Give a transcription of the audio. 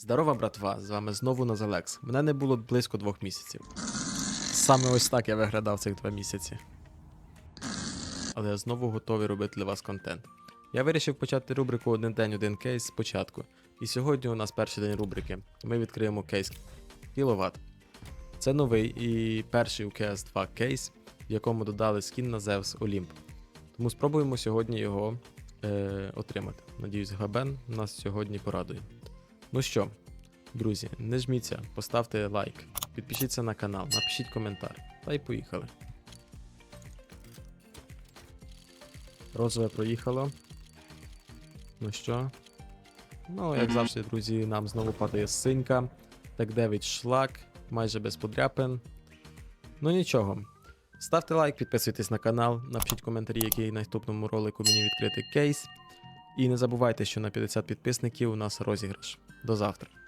Здорова, братва! З вами знову Назалекс. Мене не було близько двох місяців. Саме ось так я виглядав цих два місяці. Але я знову готовий робити для вас контент. Я вирішив почати рубрику Один день, один кейс спочатку. І сьогодні у нас перший день рубрики. Ми відкриємо кейс кіловат. Це новий і перший у CS 2 кейс, в якому додали скін на Zeus Olymp. Тому спробуємо сьогодні його е, отримати. Надіюсь, Габен нас сьогодні порадує. Ну що, друзі, не жміться, поставте лайк, підпишіться на канал, напишіть коментар. Та й поїхали. Розове проїхало. Ну що? Ну, як завжди, друзі, нам знову падає синька. Так 9 шлак, майже без подряпин. Ну нічого. Ставте лайк, підписуйтесь на канал, напишіть коментарі, який наступному ролику мені відкрити кейс. І не забувайте, що на 50 підписників у нас розіграш. До завтра.